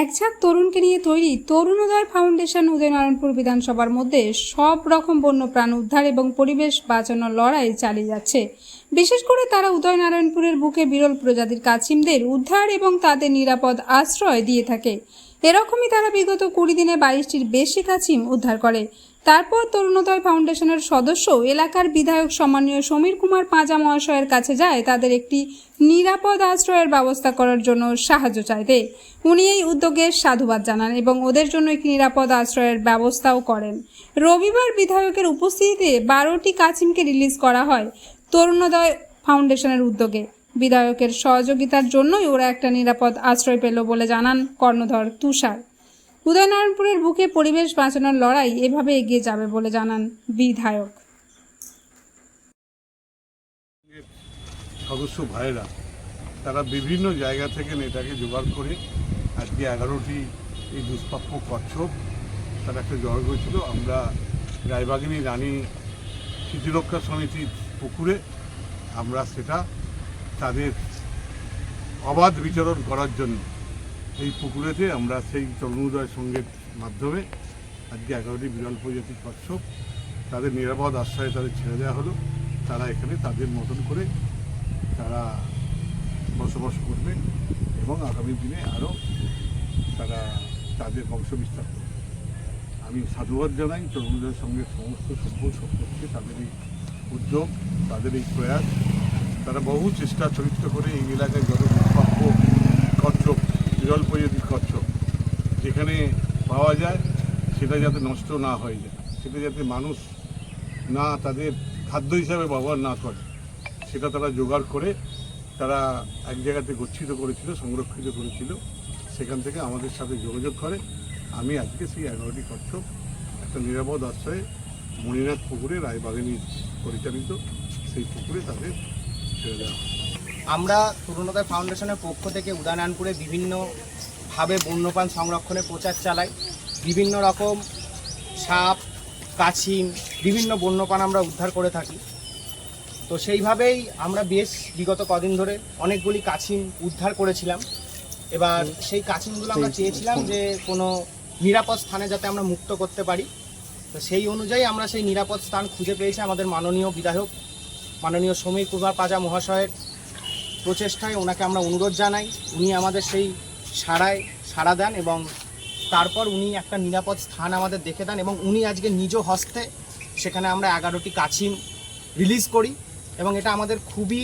এক ঝাঁক তরুণকে নিয়ে তৈরি তরুণোদয় ফাউন্ডেশন উদয়নারায়ণপুর বিধানসভার মধ্যে সব রকম বন্যপ্রাণ উদ্ধার এবং পরিবেশ বাঁচানোর লড়াই চালিয়ে যাচ্ছে। বিশেষ করে তারা উদয়নারায়ণপুরের বুকে বিরল প্রজাতির কাছিমদের উদ্ধার এবং তাদের নিরাপদ আশ্রয় দিয়ে থাকে। এরকমই তারা বিগত কুড়ি দিনে বাইশটির বেশি কাছিম উদ্ধার করে। তারপর তরুণোদয় ফাউন্ডেশনের সদস্য এলাকার বিধায়ক সম্মানীয় সমীর কুমার পাঁজা মহাশয়ের কাছে যায় তাদের একটি নিরাপদ আশ্রয়ের ব্যবস্থা করার জন্য সাহায্য চাইতে। উনি এই উদ্যোগের সাধুবাদ জানান এবং ওদের জন্য একটি নিরাপদ আশ্রয়ের ব্যবস্থাও করেন। রবিবার বিধায়কের উপস্থিতিতে বারোটি কাছিমকে রিলিজ করা হয় তরুণোদয় ফাউন্ডেশনের উদ্যোগে। বিধায়কের সহযোগিতার জন্যই ওরা একটা নিরাপদ আশ্রয় পেল বলে জানান কর্ণধর তুষার। উদয়নারায়ণপুরের বুকে পরিবেশ বাঁচানোর লড়াই এভাবে এগিয়ে যাবে বলে জানান বিধায়ক। সদস্য ভাইয়েরা, তারা বিভিন্ন জায়গা থেকে নেতাকে জোগাড় করে আজকে এগারোটি এই দুষ্প্রাপ্য কচ্ছপ, তারা একটা জড় হয়েছিল। আমরা রায়বাগিনী রানী স্মৃতিরক্ষা সমিতির পুকুরে আমরা সেটা তাদের অবাধ বিচরণ করার জন্য এই পুকুরেতে আমরা সেই তরুণোদয় সঙ্গের মাধ্যমে আজকে এগারোটি বিরল প্রজাতির কচ্ছপ তাদের নিরাপদ আশ্রয়ে তাদের ছেড়ে দেওয়া হলো। তারা এখানে তাদের মতন করে তারা বসবাস করবে এবং আগামী দিনে আরও তারা তাদের বংশ বিস্তার করবে। আমি সাধুবাদ জানাই তরুণদের সঙ্গে সমস্ত সভ্য সম্পর্কে, তাদের এই উদ্যোগ, তাদের এই প্রয়াস। তারা বহু চেষ্টা চরিত্র করে এই এলাকায় যত প্রজাতির কচ্ছপ যেখানে পাওয়া যায়, সেটা যাতে নষ্ট না হয়ে যায়, সেটা যাতে মানুষ না তাদের খাদ্য হিসাবে ব্যবহার না করে, সেটা তারা জোগাড় করে তারা এক জায়গাতে গচ্ছিত করেছিল, সংরক্ষিত করেছিল, সেখান থেকে আমাদের সাথে যোগাযোগ করে। আমি আজকে সেই এগারোটি কচ্ছপ একটা নিরাপদ আশ্রয়ে মণিনাথ পুকুরে রায়বাগানী পরিচালিত সেই পুকুরে তাদের ছেড়ে দেওয়া আমরা তরুণোদয় ফাউন্ডেশনের পক্ষ থেকে উদয়নারায়ণপুরে বিভিন্নভাবে বন্যপ্রাণ সংরক্ষণের প্রচার চালাই বিভিন্ন রকম সাপ কাছিম বিভিন্ন বন্যপ্রাণ আমরা উদ্ধার করে থাকি। তো সেইভাবেই আমরা বেশ বিগত কদিন ধরে অনেকগুলি কাছিম উদ্ধার করেছিলাম। এবার সেই কাছিমগুলো আমরা চেয়েছিলাম যে কোনো নিরাপদ স্থানে যাতে আমরা মুক্ত করতে পারি। তো সেই অনুযায়ী আমরা সেই নিরাপদ স্থান খুঁজে পেয়েছি আমাদের মাননীয় বিধায়ক মাননীয় সমীর কুমার পাজা মহাশয়ের প্রচেষ্টায় ওনাকে আমরা অনুরোধ জানাই। উনি আমাদের সেই সাড়ায় সাড়া দেন এবং তারপর উনি একটা নিরাপদ স্থান আমাদের দেখে দেন এবং উনি আজকে নিজ হস্তে সেখানে আমরা এগারোটি কাছিম রিলিজ করি এবং এটা আমাদের খুবই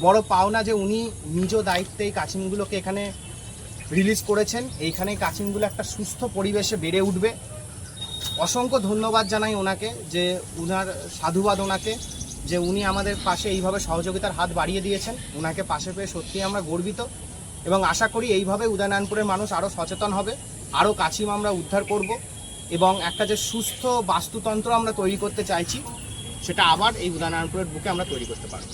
বড় পাওনা যে উনি নিজ দায়িত্বে এই কাছিমগুলোকে এখানে রিলিজ করেছেন। এইখানে কাছিমগুলো একটা সুস্থ পরিবেশে বেড়ে উঠবে। অসংখ্য ধন্যবাদ জানাই ওনাকে যে উনার সাধুবাদ ওনাকে যে উনি আমাদের পাশে এইভাবে সহযোগিতার হাত বাড়িয়ে দিয়েছেন। ওনাকে পাশে পেয়ে সত্যিই আমরা গর্বিত। এবং আশা করি এইভাবে উদয়নারায়ণপুরের মানুষ আরও সচেতন হবে আরও কাছিম আমরা উদ্ধার করব এবং একটা যে সুস্থ বাস্তুতন্ত্র আমরা তৈরি করতে চাইছি, সেটা আবার এই উদয়নারায়ণপুরের বুকে আমরা তৈরি করতে পারব।